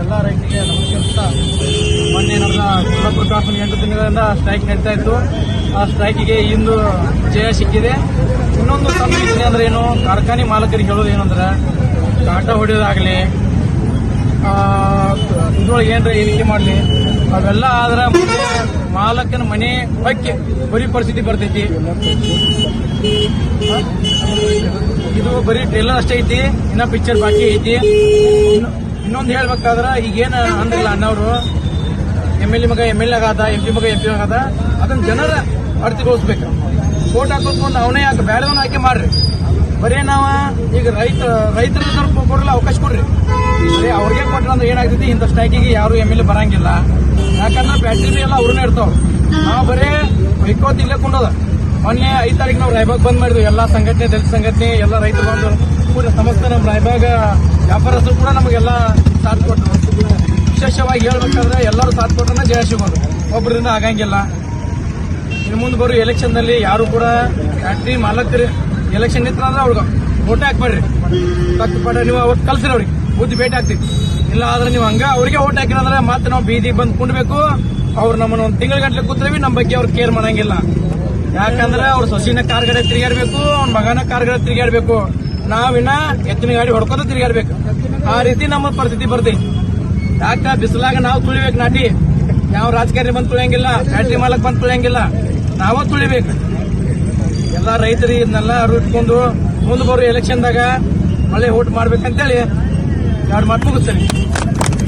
ಎಲ್ಲ ರೈತರಿಗೆ ನಮಸ್ಕರಿಸ್ತಾ ಮೊನ್ನೆ ನಮ್ಮ ಕುಲಪುರ ಕಾರ್ಖಾನೆ ಎಂಟು ದಿನಗಳಿಂದ ಸ್ಟ್ರೈಕ್ ನಡೀತಾ ಇತ್ತು. ಆ ಸ್ಟ್ರೈಕಿಗೆ ಇಂದು ಜಯ ಸಿಕ್ಕಿದೆ. ಇನ್ನೊಂದು ಯೋಚನೆ ಅಂದ್ರೆ ಏನು, ಕಾರ್ಖಾನೆ ಮಾಲಕರಿಗೆ ಹೇಳೋದು ಏನಂದ್ರೆ ಕಾಟ ಹೊಡೆಯೋದಾಗಲಿ ಇದ್ರೊಳಗೆ ಏನ್ರ ರೀತಿ ಮಾಡಲಿ, ಅವೆಲ್ಲ ಆದ್ರೆ ಮಾಲಕನ ಮನೆ ಬಗ್ಗೆ ಬರೀ ಪರಿಸ್ಥಿತಿ ಬರ್ತೈತಿ. ಇದು ಬರೀ ಟ್ರೇಲರ್ ಅಷ್ಟೇ ಐತಿ, ಇನ್ನ ಪಿಕ್ಚರ್ ಬಾಕಿ ಐತಿ. ಇನ್ನೊಂದು ಹೇಳ್ಬೇಕಾದ್ರೆ ಈಗೇನು ಅಂದ್ರಲ್ಲ ಅಣ್ಣವರು ಎಂ ಎಲ್ ಎ ಮಗ ಎಂ ಎಲ್ ಆಗದ ಎಂ ಪಿ ಮಗ ಎಂ ಪಿ ಆಗದ, ಅದನ್ನ ಜನರ ಅರ್ಥಿಗೊಳಿಸ್ಬೇಕು. ಕೋಟ್ ಹಾಕೋದ್ಕೊಂಡು ಅವನೇ ಯಾಕೆ ಬೇರೆದವನ್ನ ಆಯ್ಕೆ ಮಾಡ್ರಿ. ಬರೀ ನಾವ ಈಗ ರೈತ, ರೈತರ ಸ್ವಲ್ಪ ಕೊಡಲ್ಲ, ಅವಕಾಶ ಕೊಡ್ರಿ. ಬರೀ ಅವ್ರಿಗೆ ಕೊಟ್ರೆ ಅಂದ್ರೆ ಏನಾಗ್ತೈತಿ? ಇಂಥ ಸ್ಟ್ರೈಕಿಗೆ ಯಾರು ಎಂ ಎಲ್ ಎ ಬರಂಗಿಲ್ಲ. ಯಾಕಂದ್ರೆ ಬ್ಯಾಟ್ರಿ ಎಲ್ಲ ಅವ್ರನ್ನೇ ಇರ್ತಾವ ನಾವು ಬರೀ ಬೈಕೋತ್ ಇಲ್ಲೇ ಕೊಂಡೋದ. ಮೊನ್ನೆ ಐದು ತಾರೀಕು ನಾವು ರಾಯಬಾಗ್ ಬಂದ್ ಮಾಡಿದ್ವಿ. ಎಲ್ಲಾ ಸಂಘಟನೆ, ದಲಿತ ಸಂಘಟನೆ, ಎಲ್ಲ ರೈತರು ಬಂದು ರಾಯಬಾಗ ವ್ಯಾಪಾರಸ್ಥರು ಕೂಡ ನಮಗೆಲ್ಲ ಸಾಥ್ ಕೊಟ್ಟರು ವಿಶೇಷವಾಗಿ ಹೇಳ್ಬೇಕಾದ್ರೆ ಎಲ್ಲರೂ ಸಾಥ್ ಕೊಟ್ಟರೆ ಜಯ ಸಿಗೋದು ಒಬ್ಬರಿಂದ ಆಗಂಗಿಲ್ಲ. ಇನ್ನು ಮುಂದೆ ಬರೋ ಎಲೆಕ್ಷನ್ನಲ್ಲಿ ಯಾರು ಕೂಡ ಫ್ಯಾಕ್ಟ್ರಿ ಮಾಲಕರು ಎಲೆಕ್ಷನ್ ನಿಂತ್ರ ಅಂದ್ರೆ ಅವ್ರಿಗೆ ಓಟ್ ಹಾಕ್ಬೇಡ್ರಿ. ಪಡ ನೀವು ಅವತ್ತು ಕಲ್ಸಿರಿ ಅವ್ರಿಗೆ. ಬುದ್ಧಿ ಭೇಟಿ ಆಗ್ತೀವಿ. ಇಲ್ಲ ಆದ್ರೆ ನೀವು ಹಂಗ ಅವ್ರಿಗೆ ಓಟ್ ಹಾಕಿರಂದ್ರೆ ಮತ್ತೆ ನಾವು ಬೀದಿ ಬಂದು ಕುಂಡ್ಬೇಕು ಅವ್ರು ನಮ್ಮನ್ನ ಒಂದು ತಿಂಗಳ ಗಂಟ್ಲೆ ಕೂತ್ರಿ ನಮ್ಮ ಬಗ್ಗೆ ಅವ್ರು ಕೇರ್ ಮಾಡಂಗಿಲ್ಲ. ಯಾಕಂದ್ರೆ ಅವ್ರ ಸೊಸಿನ ಕಾರ್ಗಡೆ ತಿರುಗಾಡ್ಬೇಕು ಅವ್ನ ಮಗನ ಕಾರ್ಗಡೆ ತಿರುಗಾಡ್ಬೇಕು ನಾವಿನ್ನ ಎತ್ತಿನ ಗಾಡಿ ಹೊಡ್ಕೋತ ತಿರುಗಾಡ್ಬೇಕು ಆ ರೀತಿ ನಮ್ಮ ಪರಿಸ್ಥಿತಿ ಬರ್ತೈತಿ. ಯಾಕ ಬಿಸಿಲಾಗ ನಾವು ತುಳಿಬೇಕು ನಾಟಿ. ಯಾವ ರಾಜಕಾರಣಿ ಬಂದು ತುಳಿಯಂಗಿಲ್ಲ ಫ್ಯಾಕ್ಟ್ರಿ ಮಾಲಕ್ ಬಂದು ತುಳಿಯಂಗಿಲ್ಲ. ನಾವೂ ತುಳಿಬೇಕು. ಎಲ್ಲ ರೈತರು ಇದನ್ನೆಲ್ಲ ರೂಟ್ಕೊಂಡು ಮುಂದೆ ಬರೋ ಎಲೆಕ್ಷನ್ದಾಗ ಒಳ್ಳೆ ಓಟ್ ಮಾಡ್ಬೇಕಂತೇಳಿ ಎರಡು ಮಾತು ಮುಗಿಸ್ತೀನಿ.